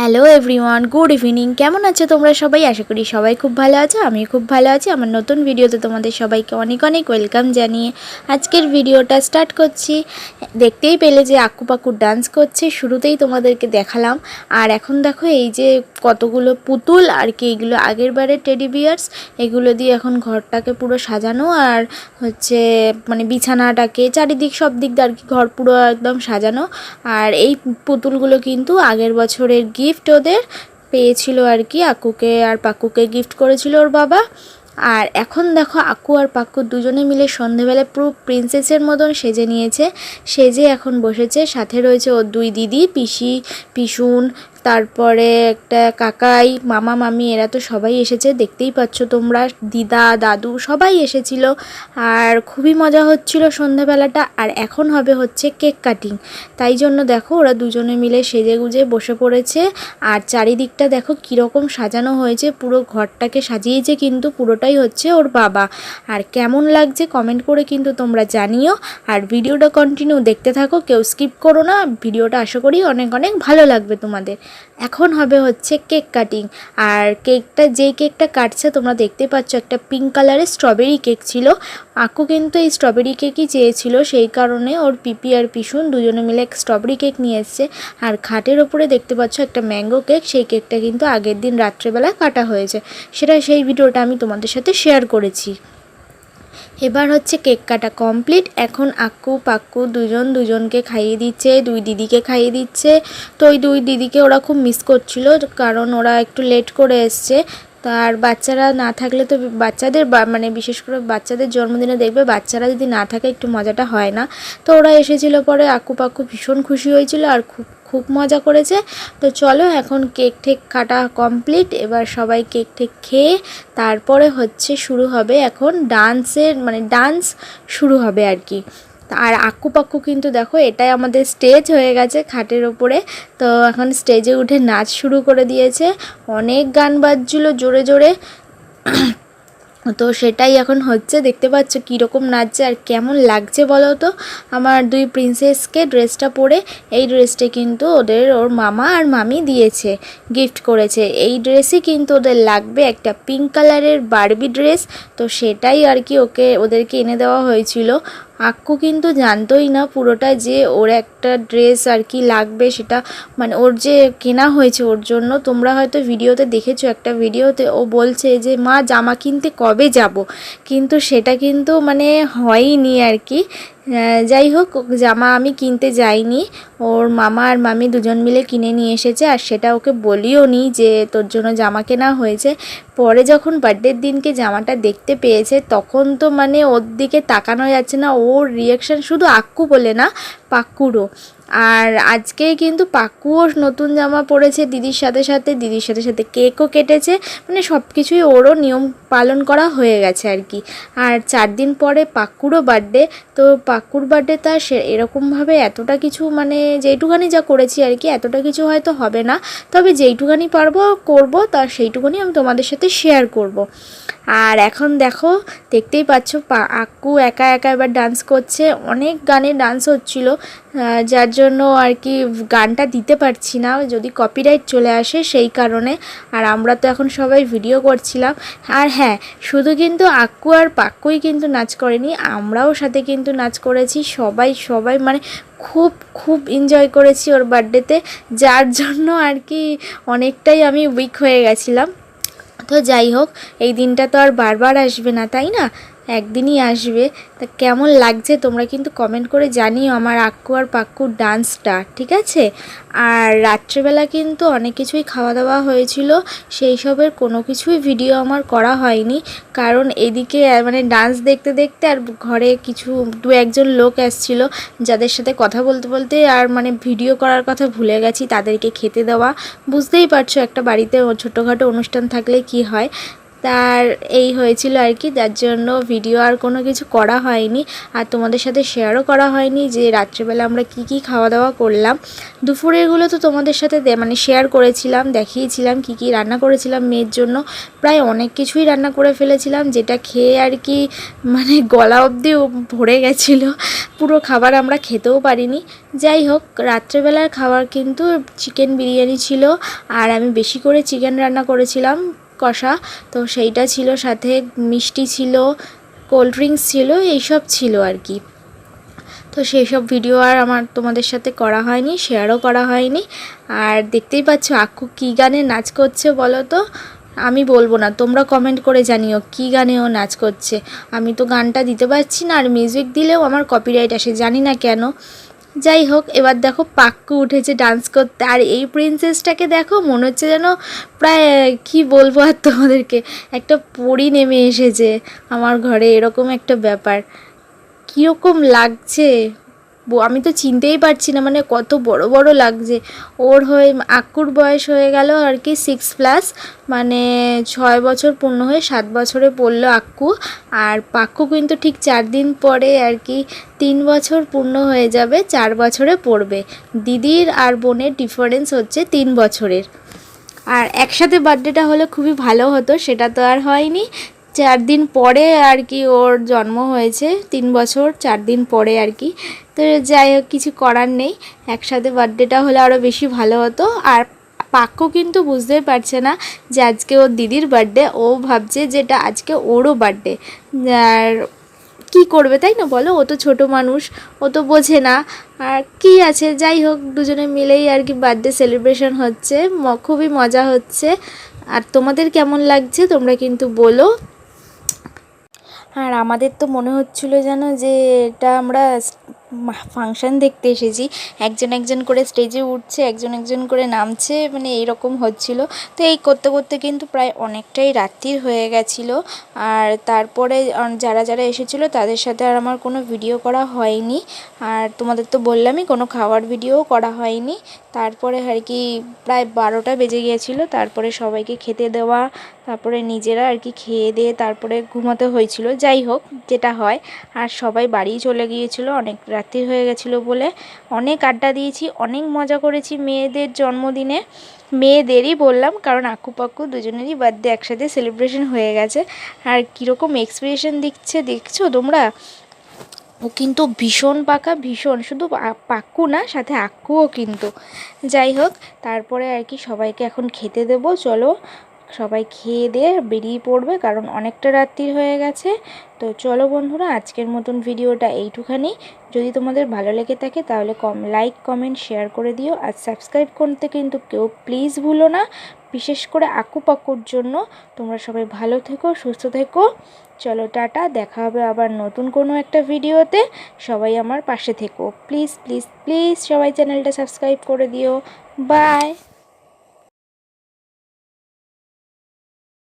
Hello everyone good evening কেমন আছো তোমরা সবাই? আশা করি সবাই খুব ভালো আছো আমি খুব ভালো আছি। আমার নতুন ভিডিওতে তোমাদের সবাইকে অনেক অনেক ওয়েলকাম জানিয়ে আজকের ভিডিওটা স্টার্ট করছি। দেখতেই পেলে যে আক্কু পাক্কু ডান্স করছে, শুরুতেই তোমাদেরকে দেখালাম। আর এখন দেখো এই যে কতগুলো পুতুল, আর কি এগুলো আগের বারে টেডি বিয়ার্স এগুলো দিয়ে এখন ঘরটাকে পুরো সাজানো। আর হচ্ছে মানে বিছানাটাকে চারিদিক সব দিক দিয়ে আর কি ঘর পুরো একদম সাজানো। আর এই পুতুলগুলো কিন্তু আগের বছরের গিফট ওদের পেয়েছিল আর কি, আকুকে আর পাকুকে গিফট করেছিল ওর বাবা। আর এখন দেখো আকু আর পাক্কু দুজনে মিলে সন্ধেবেলায় পুরো প্রিন্সেসের মতন সেজে নিয়েছে। সেজে এখন বসেছে, সাথে রয়েছে ওর দুই দিদি, পিসি, পিসুন তারপরে একটা কাকাই, মামা, মামি, এরা তো সবাই এসেছে, দেখতেই পাচ্ছ তোমরা, দিদা, দাদু সবাই এসেছিল। আর খুবই মজা হচ্ছিল সন্ধেবেলাটা আর এখন হবে হচ্ছে কেক কাটিং। তাই জন্য দেখো, ওরা দুজনে মিলে সেজে গুজে বসে পড়েছে। আর চারিদিকটা দেখো কীরকম সাজানো হয়েছে, পুরো ঘরটাকে সাজিয়েছে কিন্তু পুরোটাই হচ্ছে ওর বাবা। আর কেমন লাগছে কমেন্ট করে কিন্তু তোমরা জানিও। আর ভিডিওটা কন্টিনিউ দেখতে থাকো, কেউ স্কিপ করো না। ভিডিওটা আশা করি অনেক অনেক ভালো লাগবে তোমাদের। এখন হবে হচ্ছে কেক কাটিং। আর কেকটা, যেই কেকটা কাটছে, তোমরা দেখতে পাচ্ছ একটা পিঙ্ক কালারের স্ট্রবেরি কেক ছিল। আকু কিন্তু এই স্ট্রবেরি কেকই চেয়েছিল, সেই কারণে ওর পিপি আর পিসুন দুজনে মিলে এক স্ট্রবেরি কেক নিয়ে এসছে। আর খাটের ওপরে দেখতে পাচ্ছ একটা ম্যাঙ্গো কেক সেই কেকটা কিন্তু আগের দিন রাত্রেবেলা কাটা হয়েছে। সেটা সেই ভিডিওটা আমি তোমাদের সাথে শেয়ার করেছি। এবার হচ্ছে কেক কাটা কমপ্লিট। এখন আক্কু পাক্কু দুজন দুজনকে খাইয়ে দিচ্ছে, দুই দিদিকে খাইয়ে দিচ্ছে। তো ওই দুই দিদিকে ওরা খুব মিস করছিল, কারণ ওরা একটু লেট করে এসছে। তার বাচ্চারা না থাকলে তো বাচ্চাদের মানে বিশেষ করে বাচ্চাদের জন্মদিনে দেখবে বাচ্চারা যদি না থাকে একটু মজাটা হয় না। তো ওরা এসেছিল পরে আক্কু পাক্কু ভীষণ খুশি হয়েছিল আর খুব খুব মজা করেছে। তো চলো এখন কেক ঠেক কাটা কমপ্লিট, এবার সবাই কেক ঠেক খেয়ে তারপরে হচ্ছে শুরু হবে এখন ডান্সের মানে ডান্স শুরু হবে আর কি। আর আক্কু পাক্কু কিন্তু দেখো, এটাই আমাদের স্টেজ হয়ে গেছে খাটের ওপরে। তো এখন স্টেজে উঠে নাচ শুরু করে দিয়েছে। অনেক গান বাজছিল জোরে জোরে। তো সেটাই এখন হচ্ছে, দেখতে পাচ্ছ কীরকম নাচছে আর কেমন লাগছে বলো তো? আমার দুই প্রিন্সেসকে ড্রেসটা পরে, এই ড্রেসটা কিন্তু ওদের ওর মামা আর মামি দিয়েছে গিফট করেছে। এই ড্রেসই কিন্তু ওদের লাগবে একটা পিঙ্ক কালারের বারবি ড্রেস তো সেটাই আর কি ওকে, ওদেরকে এনে দেওয়া হয়েছিল। আক্কু কিন্তু জানতোই না পুরোটা যে ওর একটা ড্রেস আর কি লাগবে সেটা মানে ওর যে কেনা হয়েছে ওর জন্য। তোমরা হয়তো ভিডিওতে দেখেছ একটা ভিডিওতে ও বলছে যে, মা, জামা কিনতে কবে যাব? কিন্তু সেটা কিন্তু মানে হয়নি আর কি। যাই হোক, জামা আমি কিনতে যাইনি। ওর মামা আর মামি দুজন মিলে কিনে নিয়ে এসেছে, আর সেটা ওকে বলিও নি যে তোর জন্য জামা কেনা হয়েছে। পরে যখন বার্থডের দিনকে জামাটা দেখতে পেয়েছে, তখন তো মানে ওর দিকে তাকানো যাচ্ছে না। ওর রিয়াকশান শুধু আক্কু বলে না, পাক্কুরও। আর আজকেই কিন্তু পাক্কুও নতুন জামা পরেছে দিদির সাথে সাথে, দিদির সাথে সাথে কেকও কেটেছে মানে সব কিছুই ওরও নিয়ম পালন করা হয়ে গেছে আর কি আর চার দিন পরে পাক্কুরও বার্থডে তো পাক্কুর বার্থডে তার সে এরকমভাবে এতটা কিছু মানে যেইটুখানি যা করেছি আর কি, এতটা কিছু হয়তো হবে না তবে যেইটুখানি পারব করব, তার সেইটুকুনি আমি তোমাদের সাথে শেয়ার করব। আর এখন দেখো, দেখতেই পাচ্ছ আক্কু একা একা এবার ডান্স করছে। অনেক গানে ডান্স হচ্ছিল যার জন্য আর কি গানটা দিতে পারছি না, যদি কপিরাইট চলে আসে সেই কারণে। আর আমরা তো এখন সবাই ভিডিও করছিলাম। আর হ্যাঁ শুধু কিন্তু আক্কু আর পাক্কুই কিন্তু নাচ করেনি, আমরাও সাথে কিন্তু নাচ করেছি, সবাই সবাই মানে খুব খুব এনজয় করেছি ওর বার্থডেতে যার জন্য আর কি অনেকটাই আমি উইক হয়ে গেছিলাম। তো যাই হোক এই দিনটা তো আর বারবার আসবে না তাই না? একদিনই আসবে। তা কেমন লাগছে তোমরা কিন্তু কমেন্ট করে জানিও আমার আক্কু আর পাক্কুর ডান্সটা ঠিক আছে? আর রাত্রেবেলা কিন্তু অনেক কিছুই খাওয়া দাওয়া হয়েছিল, সেই সবের কোনো কিছুই ভিডিও আমার করা হয়নি। কারণ এদিকে মানে ডান্স দেখতে দেখতে আর ঘরে কিছু, দু একজন লোক আসছিল, যাদের সাথে কথা বলতে বলতে আর মানে ভিডিও করার কথা ভুলে গেছি, তাদেরকে খেতে দেওয়া। বুঝতেই পারছ একটা বাড়িতে ছোটোখাটো অনুষ্ঠান থাকলে কি হয়। তার এই হয়েছিল আর কি যার জন্য ভিডিও আর কোনো কিছু করা হয়নি। আর তোমাদের সাথে শেয়ারও করা হয়নি যে রাত্রেবেলা আমরা কি কি খাওয়া দাওয়া করলাম দুপুরেরগুলো তো তোমাদের সাথে মানে শেয়ার করেছিলাম, দেখিয়েছিলাম, কি কি রান্না করেছিলাম মেয়ের জন্য। প্রায় অনেক কিছুই রান্না করে ফেলেছিলাম, যেটা খেয়ে আর কি মানে গলা অবধি ভরে গেছিল। পুরো খাবার আমরা খেতেও পারিনি। যাই হোক, রাত্রেবেলার খাবার কিন্তু চিকেন বিরিয়ানি ছিল, আর আমি বেশি করে চিকেন রান্না করেছিলাম। কষা। তো সেইটা ছিল, সাথে মিষ্টি ছিল কোল্ড ড্রিঙ্কস ছিল, এইসব ছিল আর কি। তো সেই সব ভিডিও আর আমার তোমাদের সাথে করা হয়নি শেয়ারও করা হয়নি। আর দেখতেই পাচ্ছ আক্কু কী গানে নাচ করছে বলো তো? আমি বলব না, তোমরা কমেন্ট করে জানিও কী গানে ও নাচ করছে। আমি তো গানটা দিতে পারছি না, আর মিউজিক দিলেও আমার কপিরাইট আসে, জানি না কেন। যাই হোক, এবার দেখো পাক্কু উঠেছে ডান্স করতে। আর এই প্রিন্সেসটাকে দেখো, মনে হচ্ছে যেন প্রায়, কি বলব আর তোমাদেরকে, একটা পরি নেমে এসেছে আমার ঘরে, এরকম একটা ব্যাপার। কীরকম লাগছে? আমি তো চিনতেই পারছি না মানে কত বড় বড় লাগছে। ওর হয়ে আক্কুর বয়স হয়ে গেল আর কি সিক্স প্লাস মানে ছয় বছর পূর্ণ হয়ে সাত বছরে পড়ল আক্কু। আর পাক্কু কিন্তু ঠিক চার দিন পরে আর কি তিন বছর পূর্ণ হয়ে যাবে, চার বছরে পড়বে। দিদির আর বোনের ডিফারেন্স হচ্ছে তিন বছরের। আর একসাথে বার্থডেটা হলে খুবই ভালো হতো, সেটা তো আর হয়নি। চার দিন পরে আর কি ওর জন্ম হয়েছে, তিন বছর, চার দিন পরে আর কি। তো যাই হোক, কিছু করার নেই। একসাথে বার্থডেটা হলে আরও বেশি ভালো হতো। আর পাক্য কিন্তু বুঝতেই পারছে না যে আজকে ওর দিদির বার্থডে। ও ভাবছে যেটা আজকে ওরও বার্থডে। আর কি করবে তাই না বলো? ও তো ছোট মানুষ, ও তো বোঝে না। আর কি আছে? যাই হোক, দুজনে মিলেই আর কি বার্থডে সেলিব্রেশন হচ্ছে। খুবই মজা হচ্ছে। আর তোমাদের কেমন লাগছে তোমরা কিন্তু বলো। আর আমাদের তো মনে হচ্ছিল যেন যে এটা আমরা ফাংশন দেখতে এসেছি। একজন একজন করে স্টেজে উঠছে, একজন একজন করে নামছে মানে এইরকম হচ্ছিল। তো এই করতে করতে কিন্তু প্রায় অনেকটাই রাত্রির হয়ে গেছিল। আর তারপরে যারা যারা এসেছিল তাদের সাথে আর আমার কোনো ভিডিও করা হয়নি। আর তোমাদের তো বললামই, কোনো খাওয়ার ভিডিও করা হয়নি। তারপরে আর কি প্রায় বারোটা বেজে গিয়েছিল। তারপরে সবাইকে খেতে দেওয়া, তারপরে নিজেরা আর কি খেয়ে দিয়ে তারপরে ঘুমাতে হয়েছিল। যাই হোক, যেটা হয়, আর সবাই বাড়ি চলে গিয়েছিল অনেক রাত্রি হয়ে গেছিল বলে অনেক আড্ডা দিয়েছি, অনেক মজা করেছি মেয়েদের জন্মদিনে। মেয়েদেরই বললাম, কারণ আক্কু পাক্কু দুজনেরই বার্থডে একসাথে সেলিব্রেশন হয়ে গেছে। আর কীরকম এক্সপ্রেশন দিচ্ছে, দেখছ তোমরা? ও কিন্তু ভীষণ পাকা, ভীষণ। শুধু পা- পাক্কু না, সাথে আক্কুও কিন্তু। যাই হোক, তারপরে আর কি সবাইকে এখন খেতে দেবো, চলো। সবাই খেয়ে দিয়ে বেরিয়ে পড়বে, কারণ অনেকটা রাত্রি হয়ে গেছে। তো চলো বন্ধুরা, আজকের মতন ভিডিওটা এইটুখানি। যদি তোমাদের ভালো লেগে থাকে তাহলে কম, লাইক, কমেন্ট, শেয়ার করে দিও। আর সাবস্ক্রাইব করতে কিন্তু কেউ প্লিজ ভুলো না, বিশেষ করে আকু পাকুর জন্য। তোমরা সবাই ভালো থেকো, সুস্থ থেকো। চলো টাটা, দেখা হবে আবার নতুন কোনো একটা ভিডিওতে। সবাই আমার পাশে থেকো। প্লিজ প্লিজ প্লিজ সবাই চ্যানেলটা সাবস্ক্রাইব করে দিও। বাই!